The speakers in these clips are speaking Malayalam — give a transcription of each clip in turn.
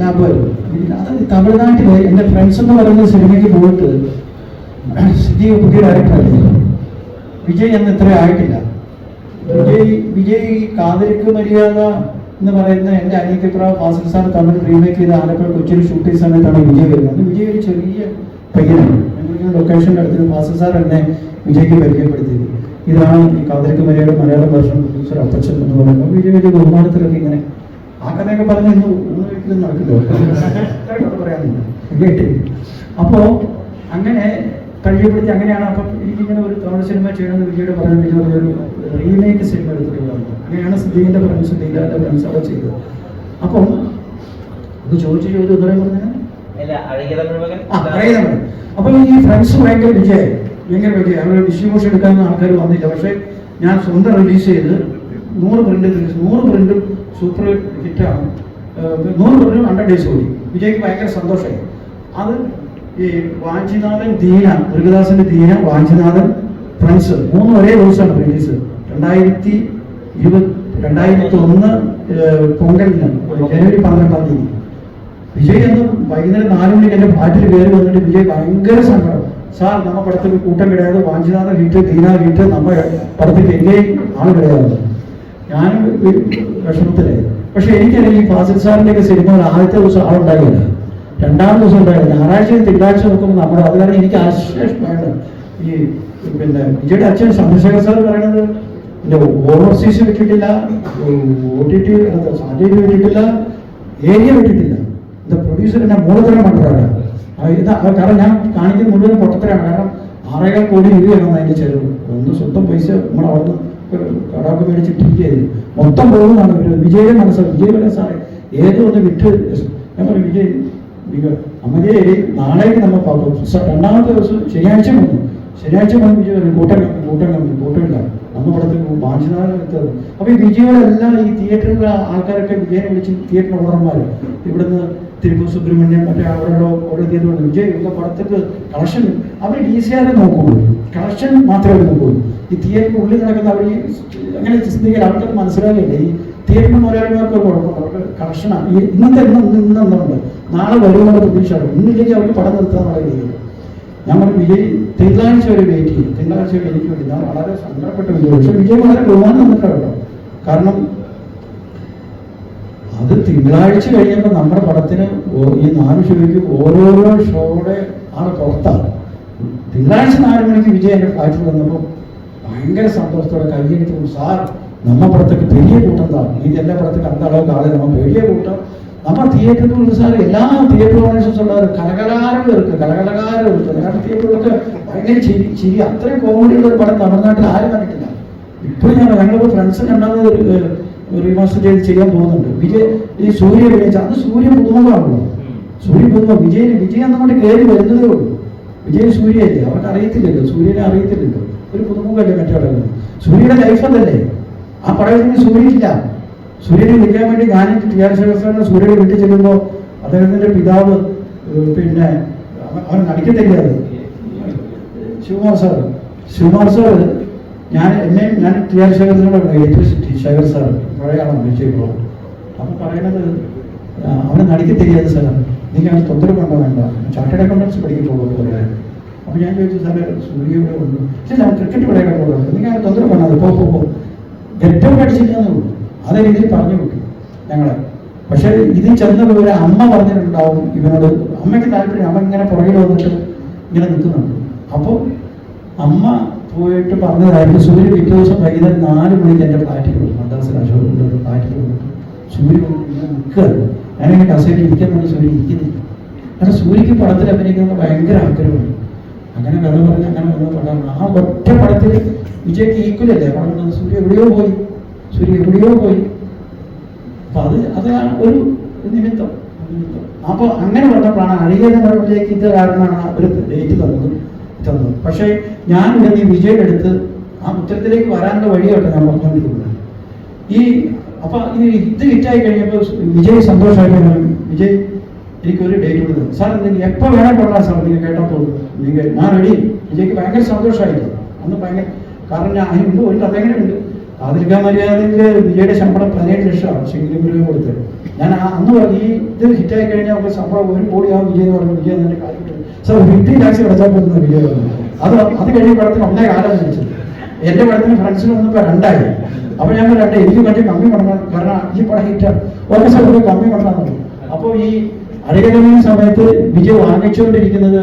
ലാഭമായിരുന്നു അത് തമിഴ്നാട്ടിൽ ഫ്രണ്ട്സ് എന്ന് പറയുന്ന സിനിമയ്ക്ക് പോയിട്ട് സിദ്ധി പുതിയ ഡയറക്ടറല്ലേ വിജയ് അന്ന് ഇത്ര ആയിട്ടില്ല. വിജയ് വിജയ് കാതലിക്ക് മര്യാദ എന്ന് പറയുന്ന എന്റെ അനിയത്തിപ്രാവ് ഫാസിൽ സാർ തമിഴ് റീമേക്ക് ചെയ്ത ആലപ്പുഴ കൊച്ചിയിൽ ഷൂട്ട് ചെയ്ത സമയത്താണ് വിജയ് വരുന്നത്. വിജയ് ഒരു ചെറിയ പയ്യനാണ്. ലൊക്കേഷന്റെ അടുത്ത് ഫാസിൽ സാർ എന്നെ വിജയ്ക്ക് പരിചയപ്പെടുത്തിയത്. ഇതാണ് ഈ കാതലിക്ക് മര്യാദ മലയാള ഭാഷ പ്രൊഡ്യൂസർ അപ്പച്ചൻ എന്ന് പറയുമ്പോൾ വിജയ് വലിയ ബഹുമാനത്തിലൊക്കെ ഇങ്ങനെ ആ കഥയൊക്കെ പറഞ്ഞ് കഴിക്കുന്നത് നടക്കില്ല പറയാനില്ല കേട്ടി അപ്പോൾ അങ്ങനെ കഴിയപ്പെടുത്തി അങ്ങനെയാണ്. അപ്പം എനിക്കിങ്ങനെ ഒരു തമിഴ് സിനിമ ചെയ്യണമെന്ന് വിജയോട് പറഞ്ഞു വിജയ് ഒരു റീമേക്ക് സിനിമ എടുത്തിട്ടുള്ളത് അങ്ങനെയാണ് സിദ്ധീന്റെ ഫ്രണ്ട്സ് ദീലാന്റെ ഫ്രണ്ട്സ് അവർ ചെയ്തത്. അപ്പം ഇത് ചോദിച്ചു ചോദിച്ചു ഉത്തരം മകൻ അപ്പം ഈ ഫ്രണ്ട്സ് ഭയങ്കര വിജയം ഭയങ്കര വിജയം അവർ ഡിസ്ട്രിബ്യൂഷൻ എടുക്കാവുന്ന ആൾക്കാർ വന്നില്ല. പക്ഷേ ഞാൻ സ്വന്തം റിലീസ് ചെയ്ത് നൂറ് പ്രിന്റ് റിലീസ് നൂറ് പ്രിന്റും സൂപ്പർ ഹിറ്റാണ് നൂറ് പ്രിന്റും ഹൺഡ്രഡ് ഡേയ്സ് കൂടി വിജയ്ക്ക് ഭയങ്കര സന്തോഷമായി. അത് ഈ വാഞ്ചിനാഥൻ ദീന ദുർഗദാസിന്റെ ദീന വാഞ്ചിനാഥൻ ഫ്രണ്ട്സ് മൂന്ന് ഒരേ ദിവസമാണ് റിലീസ് രണ്ടായിരത്തി ഇരുപത് രണ്ടായിരത്തി ഒന്ന് പൊങ്കലിന് ജനുവരി പന്ത്രണ്ടാം തീയതി. വിജയ് എന്ന് വൈകുന്നേരം നാല് മണിക്ക് എന്റെ പാട്ടിൽ കയറി വന്നിട്ട് വിജയ് ഭയങ്കര സങ്കടം. സാർ നമ്മ പടത്തിൽ കൂട്ടം കിടയാതെ വാഞ്ചിനാഥൻ വീട്ട് ദീന വീട്ട് നമ്മ പടത്തിൽ എങ്ങനെയും ആൾ കിടയാതെ. ഞാനും വിഷമത്തിലായി പക്ഷെ എനിക്കറിയാം ഈ ഫാസിൽ സാറിന്റെ ഒക്കെ സിനിമകൾ ആദ്യത്തെ ദിവസം ആളുണ്ടായില്ല രണ്ടാം ദിവസം ഉണ്ടായില്ല. ഞായറാഴ്ച തിങ്കളാഴ്ച നോക്കുമ്പോൾ നമ്മുടെ അത് കാരണം എനിക്ക് ആശ്ലേഷമാണ് ഈ പിന്നെ വിജയുടെ അച്ഛൻ ചന്ദ്രശേഖർ സാർ പറയണത് പിന്നെ ഓവർസീസ് വിട്ടിട്ടില്ല ഒ ടി ടി സാധ്യത വിട്ടിട്ടില്ല ഏരിയ വിട്ടിട്ടില്ല ഇത് പ്രൊഡ്യൂസർ എന്നെ മൂലത്തരം ഇത് കാരണം ഞാൻ കാണിക്കുന്ന മുഴുവൻ പൊട്ടത്തരാണ്. കാരണം ആറേകാൽ കോടി രൂപയാണ് അതിന്റെ ചെലവ്. ഒന്ന് സ്വന്തം പൈസ നമ്മൾ അവിടുന്ന് കടാക്ക് മേടിച്ചിട്ടിരിക്കുകയായിരുന്നു മൊത്തം പോകുന്നതാണ് ഒരു വിജയുടെ മനസ്സ് വിജയ് പറയാൻ സാറേ ഏതോ ഒന്ന് വിറ്റ് ഞാൻ പറയും വിജയ് നിങ്ങൾ അമ്മജെ നാളേക്ക് നമ്മൾ പാപ്പം രണ്ടാമത്തെ ദിവസം ശനിയാഴ്ച വന്നു. ശനിയാഴ്ച വന്ന് വിജയ് കൂട്ടം കൂട്ടം കമ്പനി കൂട്ടമില്ല നമ്മൾ പടത്തിൽ വാഞ്ചിനാഥൻ എത്തത് അപ്പോൾ ഈ വിജയകളെല്ലാം ഈ തിയേറ്ററിലെ ആൾക്കാരൊക്കെ വിജയനെ വിളിച്ച് തിയേറ്റർ ഓണർമാര് ഇവിടുന്ന് തിരുപ്പൂർ സുബ്രഹ്മണ്യം മറ്റേ അവരുടെ ഓരോ തിയേറ്ററുണ്ട് വിജയ് ഇവരുടെ പടത്തിൽ കളക്ഷൻ അവർ ഡി സി ആറെ നോക്കുള്ളൂ കളക്ഷൻ മാത്രമേ നോക്കുള്ളൂ ഈ തിയേറ്ററിന് ഉള്ളിൽ നടക്കുന്ന അവർ അങ്ങനെ ചിന്തിക്കാൻ അവർക്ക് മനസ്സിലാകില്ല ഈ തിയേറ്ററിന് ഒരു കുഴപ്പമുണ്ട് അവർക്ക് കളക്ഷനാണ് ഈ ഇന്നത്തെ ഇന്ന് ഇന്ന് ഇന്നുണ്ട് നാളെ വരുമെന്നുള്ള പ്രതീക്ഷയാണ്. ഇന്നില്ലെങ്കിൽ അവർക്ക് പടം നിർത്താന്നുള്ള രീതിയിൽ ഞാൻ വിജയ് തിങ്കളാഴ്ച വരെ വെയിറ്റ് ചെയ്യും. തിങ്കളാഴ്ച വരെ എനിക്ക് വേണ്ടി. ഞാൻ വളരെ സങ്കടപ്പെട്ട വിജയ് പക്ഷെ വിജയ് വളരെ ബഹുമാനം തന്നിട്ടാണ് കേട്ടോ കാരണം അത് തിങ്കളാഴ്ച കഴിഞ്ഞപ്പോൾ നമ്മുടെ പടത്തിന് ഈ നാല് ഷോയ്ക്ക് ഓരോരോ ഷോയുടെ ആണ് പുറത്താണ്. തിങ്കളാഴ്ച നാല് മണിക്ക് വിജയ് എന്റെ ഫ്ലാറ്റിൽ വന്നപ്പോൾ ഭയങ്കര സന്തോഷത്തോടെ കൈയ്യെടുത്ത് സാർ നമ്മ പടത്തേക്ക് പെരിയ കൂട്ടം സാർ നീ എല്ലാ പടത്തേക്ക് അന്താളോ അളവ് കാളെ നമ്മ പെരിയ കൂട്ടം. നമ്മൾ തിയേറ്ററിൽ സാർ. എല്ലാ തിയേറ്റർ ഓണേഴ്സും ஓனേഴ്സും சொல்றாரு கலகலாரம் இருக்கு கலகலகாரம் இருக்கு கலகல தியேட்டருக்கு ഭയങ്കര ചിരി ചിരി. അത്രയും കോമഡിയുള്ള ഒരു പടം തമിഴ്നാട്ടിൽ ആരും കണ്ടിട്ടില്ല. ഇപ്പോഴും ഞാൻ ഞങ്ങളിപ്പോൾ ഫ്രണ്ട്സ് രണ്ടാമത് ഒരു റിമാസ്റ്റർ ചെയ്ത് ചെയ്യാൻ പോകുന്നുണ്ട്. വിജയ് ഈ സൂര്യ വിജയിച്ച അന്ന് സൂര്യ പുതുമുഖമാണല്ലോ സൂര്യ പുതുമുഖം വിജയന് വിജയം നമ്മുടെ കയറി വരുന്നതേ ഉള്ളൂ. വിജയ് സൂര്യയല്ലേ അവർക്ക് അറിയത്തില്ലല്ലോ. സൂര്യനെ അറിയത്തില്ലല്ലോ. ഒരു പുതുമുഖല്ലേ മറ്റേ സൂര്യയുടെ ലൈഫ് അതല്ലേ? ആ പടയത്തിന് സൂര്യനില്ല. സൂര്യനെ നിൽക്കാൻ വേണ്ടി ഞാൻ ടി ആർ ശിവസാറിന് സൂര്യനെ വീട്ടിൽ ചെല്ലുമ്പോൾ അദ്ദേഹത്തിന്റെ പിതാവ് പിന്നെ അവൻ- നടിക്കത്തില്ല അത്. ശിവകുമാർ സാർ ശിവകുമാർ സാർ ഞാൻ എന്നെ ഞാൻ ടി ആർ ശേഖരത്തിനോട് ഇലക്ട്രിസിറ്റി ശേഖർ സാർ മഴയാണ്? വിജയിപ്പോൾ അപ്പം പറയണത് ആ, അവനെ നടിക്കത്തില്ല സാർ. അവന് തൊന്തരം കൊണ്ടോ വേണ്ട. ചാർട്ടേഡ് അക്കൗണ്ടൻസ് പഠിക്കത്തുള്ളൂ എന്ന് പറയാൻ ഞാൻ ചോദിച്ചു സാറേ സൂര്യ ഇവിടെ ഉണ്ട് പക്ഷേ ഞാൻ ക്രിക്കറ്റ് ഇവിടെ കണ്ടുള്ളൂ നിങ്ങൾ തൊന്തരം കൊണ്ടാൽ പോ പോ പോ. ഗെറ്റം പഠിച്ചില്ല ഉള്ളൂ അതേ രീതിയിൽ പറഞ്ഞു വിട്ടു ഞങ്ങളെ. പക്ഷേ ഇതിൽ ചെന്ന ഒരു അമ്മ പറഞ്ഞിട്ടുണ്ടാവും ഇവനോട്. അമ്മയ്ക്ക് താല്പര്യം അമ്മ ഇങ്ങനെ പുറകിൽ വന്നിട്ട് ഇങ്ങനെ നിൽക്കുന്നുണ്ട്. അപ്പോൾ അമ്മ പോയിട്ട് പറഞ്ഞതായിരുന്നു സൂര്യ പിറ്റേ ദിവസം വൈകുന്നേരം നാല് മണിക്ക് എന്റെ ഫ്ലാറ്റിൽ വന്നു. മദ്രാസിൽ അശോകിന്റെ ഫ്ലാറ്റിൽ വന്നിട്ട് സൂര്യ നിൽക്കുകയാണ് ഞാനിങ്ങനെ കസേരയിൽ ഇരിക്കാൻ വേണ്ടി സൂര്യ ഇരിക്കുന്നില്ല. കാരണം സൂര്യക്ക് പടത്തിൽ അഭിനയിക്കുന്നത് ഭയങ്കര ആഗ്രഹമാണ്. അങ്ങനെ കഥ പറഞ്ഞ് അങ്ങനെ വന്ന പടമാണ് ആ ഒറ്റ പടത്തിൽ വിജയ്ക്ക് ഈക്വലല്ലേ പടം സൂര്യ എവിടെയോ പോയി. സൂര്യ എവിടെയോ പോയി. അപ്പൊ അത് അതാണ് ഒരു നിമിത്തം. അപ്പൊ അങ്ങനെ വന്നപ്പോഴാണ് അഴികേത പടത്തിലേക്ക് ഇത് കാരണമാണ് ഒരു ഡേറ്റ് തന്നത് തന്നത്. പക്ഷേ ഞാൻ ഇവിടെ ഈ വിജയം അടുത്ത് ആ ഉത്തരത്തിലേക്ക് വരാനുള്ള വഴിയോട്ടെ ഞാൻ പറഞ്ഞുകൊണ്ടിരിക്കുന്നത്. ഈ അപ്പൊ ഇത് ഹിറ്റായി കഴിഞ്ഞപ്പോൾ വിജയ് സന്തോഷമായിട്ട് പറഞ്ഞു, വിജയ് എനിക്കൊരു ഡേറ്റ് കൊടുത്തത്. സാർ നിങ്ങൾ എപ്പോൾ വേണം കൊള്ളാം സാർ നിങ്ങൾ കേട്ടാൽ തോന്നുന്നു. നിങ്ങൾ ഞാൻ റെഡി വിജയ്ക്ക് ഭയങ്കര സന്തോഷമായിരുന്നു. അന്ന് ഭയങ്കര കാരണം ഞാൻ മുമ്പ് ഒരു കഥ ഉണ്ട് ആദിൽക്ക മര്യാദയിൽ വിജയുടെ ശമ്പളം പതിനേഴ് ലക്ഷമാണ് ശിങ്കിരിപുരം കൊടുത്തത്. ഞാൻ അന്ന് പറഞ്ഞു ഈ ഇത് ഹിറ്റായി കഴിഞ്ഞാൽ നമുക്ക് ശമ്പളം ഒരു കോടി ആ വിജയ് എന്ന് പറഞ്ഞു. വിജയ് എന്നെ കാര്യം സാർ ഫിഫ്റ്റി ലാക്സ് അടച്ചാൽ പോകുന്ന വിജയ് പറഞ്ഞു. അത് അത് കഴിഞ്ഞ പടത്തിന് ഒന്നേ കാലം വിളിച്ചത് എന്റെ പടത്തിന് ഫ്രണ്ട്സിന് വന്നപ്പോൾ രണ്ടായി. അപ്പൊ ഞാൻ പറഞ്ഞു എനിക്ക് വേണ്ടി കമ്മി പറഞ്ഞാൽ കാരണം ഈ പടം ഹിറ്റ്. ഒരു ഒരു കമ്മി മതി. അപ്പോൾ ഈ അടികലമിയ സമയത്ത് വിജയ് വാങ്ങിച്ചുകൊണ്ടിരിക്കുന്നത്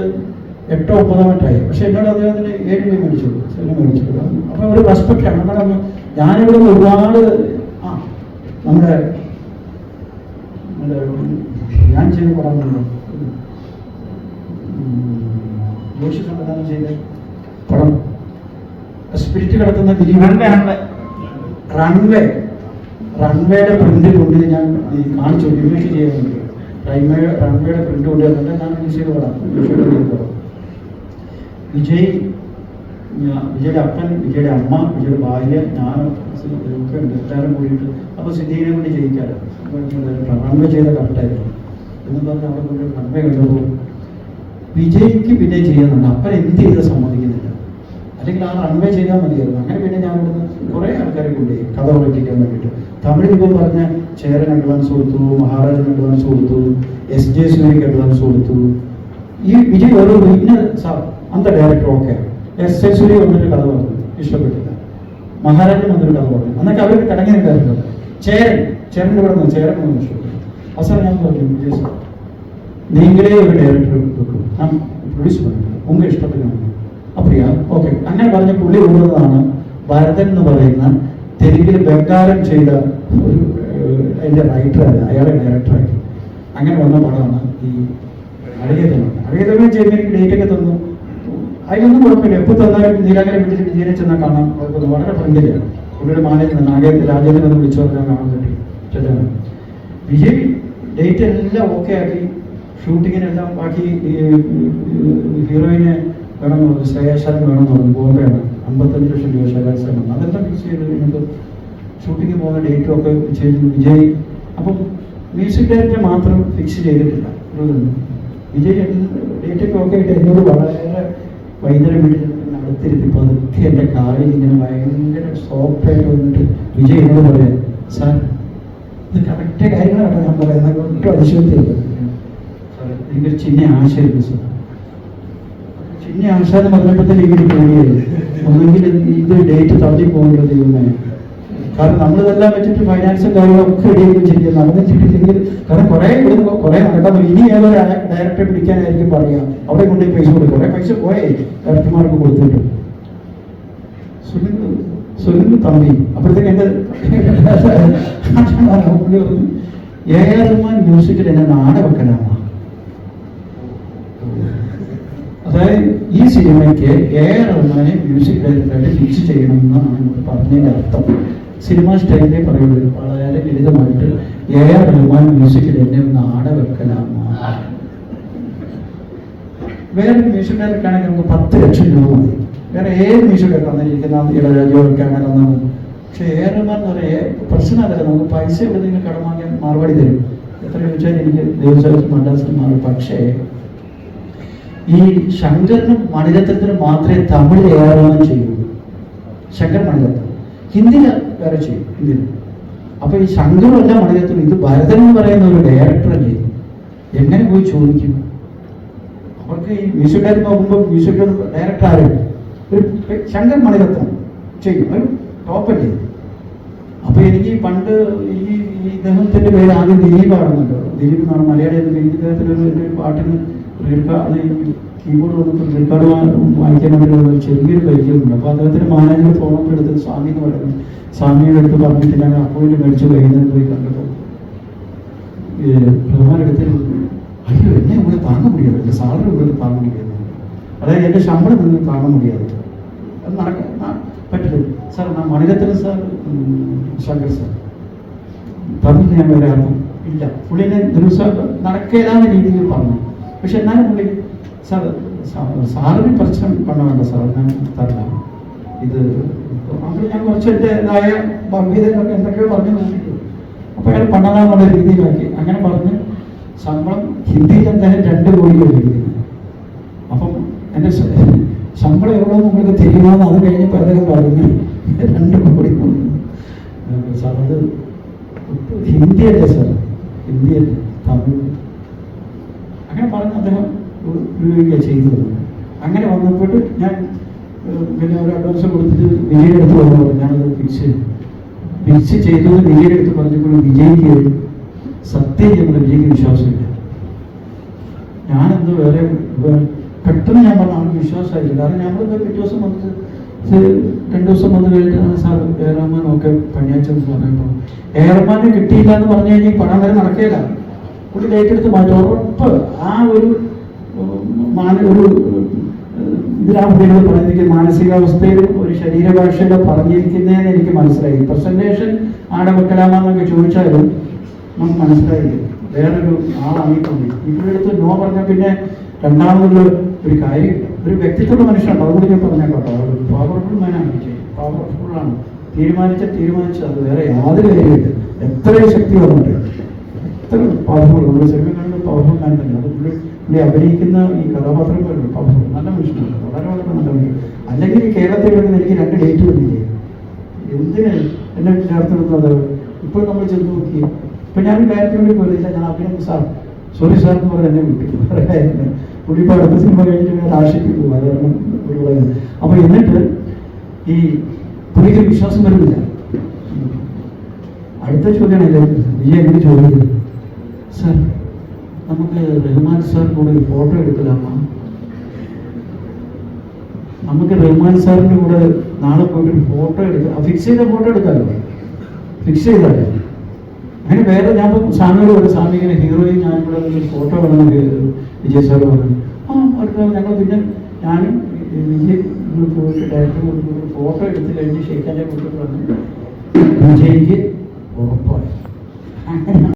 എട്ടോ ഒമ്പതോ മറ്റായി. പക്ഷെ എന്നോട് അദ്ദേഹത്തിന് ഏഴ് രൂപ മേടിച്ചു. സിനിമ മേടിച്ചു. അപ്പൊ ഒരു റെസ്പെക്റ്റാണ് നമ്മുടെ ഞാനിവിടെ നിന്ന് ഒരുപാട് ആ നമ്മുടെ ഞാൻ ചെയ്ത് പടമുണ്ടല്ലോ ജോഷി സംവിധാനം ചെയ്ത പടം. സ്പിരിറ്റ് കിടത്തുന്ന ദിലീപ് റൺവേ, റൺവേ. റൺവേ റൺവേയുടെ പ്രിന്റ് കൊണ്ട് ഞാൻ കാണിച്ചു ഇമേജ് ചെയ്യാൻ വേണ്ടി. റൺവേ റൺവേയുടെ പ്രിന്റ് കൊണ്ട് തന്നെ ഞാൻ ചെയ്ത പടം വിജയ് വിജയുടെ അപ്പൻ വിജയുടെ അമ്മ വിജയുടെ ഭാര്യ ഞാൻ ഒക്കെ ഉണ്ട് കൂടിയിട്ട് അപ്പോൾ സിദ്ധീനെ കൂടി ജയിക്കാറ് റൺവേ ചെയ്ത കറക്റ്റായിരുന്നു എന്ന് പറഞ്ഞ് അവിടെ കൊണ്ട് റൺവേ കണ്ടപ്പോൾ വിജയ്ക്ക് പിന്നെ ചെയ്യുന്നുണ്ട് അപ്പൻ എന്ത് ചെയ്ത് സമ്മതിക്കുന്നില്ല. അല്ലെങ്കിൽ ആ റൺവേ ചെയ്താൽ മതിയായിരുന്നു. അങ്ങനെ പിന്നെ ഞാൻ ഇവിടുന്ന് കുറേ ആൾക്കാരെ കൊണ്ട് കഥ ഉറപ്പിക്കാൻ വേണ്ടിയിട്ട്. തമിഴിൽ ഇപ്പോൾ പറഞ്ഞ ചേരൻ അഡ്വാൻസ് കൊടുത്തു മഹാരാജൻ അഡ്വാൻസ് കൊടുത്തു എസ് ജെ സൂര്യക്ക് അഡ്വാൻസ് കൊടുത്തു ഈ വിജയ് ഒരു ഇന്ന അന്ത director okay S J Suryah വന്നൊരു കഥ പറഞ്ഞു. ഇഷ്ടപ്പെട്ടില്ല. മഹാരാജൻ വന്നൊരു കഥ പറഞ്ഞു. എന്നൊക്കെ അവർ കടങ്ങി നിൽക്കാറുണ്ട് ചേരൻ ചേരന്റെ ഇവിടെ നിന്ന് ചേരൻ വന്നു ഇഷ്ടപ്പെട്ടു. അവസാനം ഞാൻ പറഞ്ഞു വിജയ് സാർ നീങ്ങളേ ഒരു ഡയറക്ടർ കൊടുത്തു ഞാൻ പ്രൊഡ്യൂസ് പറഞ്ഞു. ഉങ്ക ഇഷ്ടത്തിനാണ് അപ്പടിയാ ഓക്കെ അങ്ങനെ പറഞ്ഞ പുള്ളി കൂടുന്നതാണ് ഭരതൻ എന്ന് പറയുന്ന തെലുങ്കിൽ ബംഗാരം ചെയ്ത ഒരു ഏഹ്, അതിന്റെ റൈറ്ററാണ് അയാളെ ഡയറക്ടറാക്കി അങ്ങനെ വന്ന പടമാണ് ഈ അടിയതമ അടിയതമ ചെയ്യുന്ന എനിക്ക് ഡേറ്റ് ഒക്കെ തന്നു. അതിനൊന്നും കുഴപ്പമില്ല. എപ്പോൾ തന്നാലും നീലാകരെ വീട്ടിൽ വിജയനെ ചെന്നാൽ കാണാൻ കുഴപ്പമില്ല വളരെ ഫ്രണ്ട്ലിയാണ് പുള്ളിയുടെ മാനേജർ നാഗേ രാജേന്ദ്രൻ എന്ന് വിളിച്ചു പറഞ്ഞാൽ കാണാൻ വേണ്ടി ചെല്ലാണ് വിജയ് ഡേറ്റ് എല്ലാം ഓക്കെ ആക്കി. ഷൂട്ടിങ്ങിനെല്ലാം ബാക്കി ഈ, ഈ, ഹീറോയിനെ വേണം ശ്രേയാശാലം വേണം എന്ന് പറഞ്ഞു. ബോംബെയാണ് അമ്പത്തഞ്ച് ലക്ഷം രൂപ ശ്രേയാശാലം അതെല്ലാം ഫിക്സ് ചെയ്ത് കഴിഞ്ഞപ്പോൾ ഷൂട്ടിങ്ങിന് പോകുന്ന ഡേറ്റും ഒക്കെ ചെയ്ത്. വിജയ് അപ്പം മ്യൂസിക് ഡയറക്ടർ മാത്രം ഫിക്സ് ചെയ്തിട്ടില്ല. വിജയ് ഡേറ്റൊക്കെ ഓക്കെ ആയിട്ട് എന്നോട് വളരെ വൈകുന്നേരം വീട്ടിൽ അടുത്തിരുത്തി പതുക്കെ എന്റെ കാലിൽ ഇങ്ങനെ ഭയങ്കര സോഫ്റ്റ് ആയിട്ട് വന്നിട്ട് വിജയ് എന്നോട് പറയാം സാർ ഇത് കറക്റ്റ് കാര്യങ്ങളാണ് ഞാൻ പറയുന്നത്. ഒട്ടും അതിശയത്തില്ല എനിക്കൊരു ചിന്ന ആശയമില്ല സാർ. എന്ന് പറഞ്ഞപ്പോഴത്തേക്ക് എനിക്ക് പേടിയായി ഒന്നെങ്കിൽ ഇത് ഡേറ്റ് തള്ളി പോകുമല്ലോ ദൈവമേ കാരണം നമ്മളിതെല്ലാം വെച്ചിട്ട് ഫൈനാൻസും കാര്യങ്ങളൊക്കെ റെഡിയാക്കും ചെയ്യും നടന്നിട്ടില്ലെങ്കിൽ കാരണം കുറെ കൊടുക്കുമ്പോൾ കുറെ നടക്കാൻ ഇനി ഏതൊരു ഡയറക്ടറെ പിടിക്കാനായിരിക്കും പറയാ അവിടെ കൊണ്ടുപോയി പൈസ കൊടുക്കും. കുറെ പൈസ പോയേ ഡയറക്ടർമാർക്ക് കൊടുത്തിട്ട്. സുനിൽ തമ്പി അപ്പോഴത്തേക്ക് എന്റെ പുള്ളി പറഞ്ഞു എ ആർ റഹ്മാൻ മ്യൂസിക്കിൽ എന്നെ നാട് വെക്കലാമ അതായത് ഈ സിനിമയ്ക്ക് എ ആർ റഹ്മാനെ മ്യൂസിക് ഡയറക്ടറായിട്ട് ഫിക്സ് ചെയ്യണം എന്നാണ് ഇവിടെ പറഞ്ഞതിന്റെ അർത്ഥം. സിനിമ സ്റ്റൈലിനെ പറയുന്നത് വളരെ ലളിതമായിട്ട് എ ആർ റഹ്മാൻ മ്യൂസിക്കിൽ എന്നെ ഒന്ന് ആട വെക്കലാമ വേറെ മ്യൂസിക് ഡയറക്ടർ ആണെങ്കിൽ നമുക്ക് പത്ത് ലക്ഷം രൂപ മതി. വേറെ ഏത് മ്യൂസിക് ഡയറക്ടർ വന്നിരിക്കുന്ന ഇളരാജോക്കെ അങ്ങനെ ഒന്നും പക്ഷെ എ ആർ റഹ്മാൻ എന്ന് പറയാ പ്രശ്നമല്ല നമുക്ക് പൈസ ഇവിടെ കടം വാങ്ങിയാൽ മറുപടി തരും. എത്ര ചോദിച്ചാൽ എനിക്ക് ദേവസ്വം മദ്രാസിൽ മാറും. പക്ഷേ ഈ ശങ്കറിനും മണിരത്നത്തിനും മാത്രമേ തമിഴ് എ ചെയ്യുള്ളൂ. ചെയ്യൂ ശങ്കർ മണിരത്നം. ഹിന്ദിയിൽ വേറെ ചെയ്യും ഹിന്ദിയിൽ അപ്പൊ ഈ ശങ്കറുമല്ല മണിരത്നം ഇത് ഭരതൻ എന്ന് പറയുന്ന ഒരു ഡയറക്ടർ അല്ലേ? എങ്ങനെ പോയി ചോദിക്കും? അവർക്ക് ഈ മ്യൂസിക് ഡയറക്ടർ നോക്കുമ്പോൾ മ്യൂസിക് ഡയറക്ടർ ആരും ഒരു ശങ്കർ മണിരത്നം ചെയ്യും ഒരു ടോപ്പല്ലേ അപ്പൊ എനിക്ക് പണ്ട് ഈ ഇദ്ദേഹത്തിന്റെ പേര് ആദ്യം ദിലീപാണെന്നല്ലോ ദിലീപ് എന്നാണ് മലയാളി ഒരു പാട്ടിന് അത് കീബോർഡ് വന്നപ്പോൾ റിക്കാർഡ് വായിക്കാൻ വേണ്ടി ചെറിയൊരു പരിചയമുണ്ട്. അപ്പോൾ അദ്ദേഹത്തിന്റെ മാനേജർ ഫോണൊക്കെ എടുത്തത് സ്വാമി എന്ന് പറയുന്നത് സ്വാമിയുടെ അടുത്ത് പറഞ്ഞിട്ട് ഞാൻ അപ്പോയിന്റ് മേടിച്ച് വൈകുന്നേരം പോയി കണ്ടപ്പോൾ ഭഗവാൻ അയ്യോ എന്നെ ഇവിടെ താങ്ങ മുടിയാതെ. സാലറി ഇവിടെ താങ്ങ മുടിയാതെ. അതായത് എന്റെ ശമ്പളം നിങ്ങൾ താങ്ങ മുടിയാതെ. അത് നടക്കാൻ പറ്റില്ല. സാർ നാ മണിരത്ന സാർ ശങ്കർ സാർ. തമ്മിൽ ഞാൻ വരാമോ ഇല്ല. പുള്ളിനെ ദിവസം നടക്കേലാന്ന രീതിയിൽ പറഞ്ഞു. പക്ഷെ എന്നാലും പുള്ളി സാർ സാറിന് പ്രശ്നം പണമല്ല സാർ ഞാൻ തരില്ല ഇത് അപ്പോൾ ഞാൻ കുറച്ച് എന്റെതായ ഭംഗീതങ്ങളൊക്കെ എന്തൊക്കെയോ പറഞ്ഞു നോക്കി അപ്പോൾ അയാൾ പണ്ടാന്നുള്ള രീതിയിലാക്കി അങ്ങനെ പറഞ്ഞ് ശമ്പളം ഹിന്ദിയിൽ എന്തായാലും രണ്ട് കോടിയാണ് എഴുതിയത് അപ്പം എന്റെ ശമ്പളം എവിടെ നിങ്ങൾക്ക് തരുമോന്ന് അത് കഴിഞ്ഞപ്പോൾ അദ്ദേഹം പറഞ്ഞു രണ്ട് കോടി സാർ അത് ഹിന്ദിയല്ലേ സാർ? ഹിന്ദിയല്ലേ തമിഴ്. അങ്ങനെ പറഞ്ഞ് അദ്ദേഹം ഉപയോഗിക്കുക ചെയ്തത്. അങ്ങനെ വന്നപ്പോൾ ഞാൻ പിന്നെ ഒരു അഡ്വാൻസ് കൊടുത്തിട്ട് വിജയുടെ അടുത്ത് പറഞ്ഞു. ഞാനത് ഫിക്സ് ഫിക്സ് ചെയ്തത് വിജയുടെ അടുത്ത് പറഞ്ഞപ്പോൾ വിജയ്ക്ക് സത്യം ചെയ്യുന്ന വിജയ്ക്ക് വിശ്വാസമില്ല. ഞാനെന്തോ വേറെ പെട്ടെന്ന് ഞാൻ പറഞ്ഞു അവർക്ക് വിശ്വാസമായില്ല. കാരണം ഞമ്മളിപ്പോൾ പിറ്റേ ദിവസം വന്നിട്ട് രണ്ടു ദിവസം വന്നു കഴിഞ്ഞിട്ട് സാർ എയർമാൻ ഒക്കെ പണിയാച്ച പറഞ്ഞപ്പോൾ എയർമാനെ കിട്ടിയില്ല എന്ന് പറഞ്ഞു കഴിഞ്ഞാൽ പണം വരെ നടക്കുകയില്ല ഒരു ഡേറ്റ് എടുത്ത് മാറ്റും. ഉറപ്പ്. ആ ഒരു മാന ഒരു ഉം, ഇതിലാണ് കുട്ടികൾ പറഞ്ഞിരിക്കുന്നത്. മാനസികാവസ്ഥയിലും ഒരു ശരീരഭാഷയിലും പറഞ്ഞിരിക്കുന്നതെന്ന് എനിക്ക് മനസ്സിലായി. പ്രസന്റേഷൻ ആടെ വെക്കലാമെന്നൊക്കെ ചോദിച്ചാലും നമുക്ക് മനസ്സിലായില്ല. വേറൊരു ആളായിട്ടുണ്ട്. ഇവിടെ അടുത്ത് നോ പറഞ്ഞ പിന്നെ രണ്ടാമതൊരു ഒരു കാര്യം ഒരു വ്യക്തിത്വമുള്ള മനുഷ്യനാണ്. അതുകൊണ്ട് ഞാൻ പറഞ്ഞേക്കോട്ടോ പവർഫുൾ മാനാണ് പവർഫുൾ ആണ് തീരുമാനിച്ച തീരുമാനിച്ച അത് വേറെ യാതൊരു കാര്യമില്ല എത്രയും ശക്തി വന്നിട്ട് എത്ര പവർഫുൾ നമ്മുടെ സിനിമ കണ്ട് പവർഫുൾ മാൻ തന്നെ. അത് പുള്ളി അഭിനയിക്കുന്ന ഈ കഥാപാത്രങ്ങളുണ്ട് പവർഫുൾ നല്ല മനുഷ്യനാണ് വളരെ വളരെ നല്ല മനുഷ്യൻ അല്ലെങ്കിൽ കേരളത്തിൽ വരുന്ന എനിക്ക് രണ്ട് ഡേറ്റ് വന്നില്ലേ? എന്തിന്? എന്നെ ചേർത്ത് നിർത്തുന്നത് ഇപ്പോൾ നമ്മൾ ചെന്ന് നോക്കി. ഇപ്പൊ ഞാൻ ഡയറക്ടർ വേണ്ടി പോയില്ല ഞാൻ അഭിനയം സാർ. സോറി സാർ എന്ന് പറഞ്ഞ എന്നെ വിട്ടു കാര്യമില്ല. പുള്ളി അടുത്ത സിനിമ കഴിഞ്ഞിട്ട് ഞാൻ രാഷ്ട്രീയത്തിൽ അത് കാരണം പുള്ളി അപ്പോൾ അപ്പൊ എന്നിട്ട് ഈ പുള്ളിക്ക് വിശ്വാസം വരുന്നില്ല. അടുത്ത ചോദ്യമാണ് വിജയ് എങ്ങനെ ചോദിക്കുന്നത് സാർ നമുക്ക് റഹ്മാൻ സാർ കൂടെ ഒരു ഫോട്ടോ എടുക്കലാമോ നമുക്ക് റഹ്മാൻ സാറിന്റെ കൂടെ നാളെ പോയിട്ട് ഒരു ഫോട്ടോ എടുക്കാം ഫിക്സ് ചെയ്ത ഫോട്ടോ എടുക്കാമല്ലോ ഫിക്സ് ചെയ്താലോ? അങ്ങനെ വേറെ ഞാൻ സ്വാമിയോട് പറഞ്ഞു സ്വാമി ഇങ്ങനെ ഹീറോയും ഞാൻ ഇവിടെ ഒരു ഫോട്ടോ വേണം വിജയ് സാർ പറഞ്ഞു. ആ അടുത്ത ഞങ്ങൾ പിന്നെ ഞാനും വിജയ് പോയിട്ട് ഡയറക്ടർ ഫോട്ടോ എടുത്ത് കഴിഞ്ഞ് ഷെയ്ഖാന്റെ കൂട്ടി പറഞ്ഞു വിജയ്ക്ക് ഉറപ്പായി.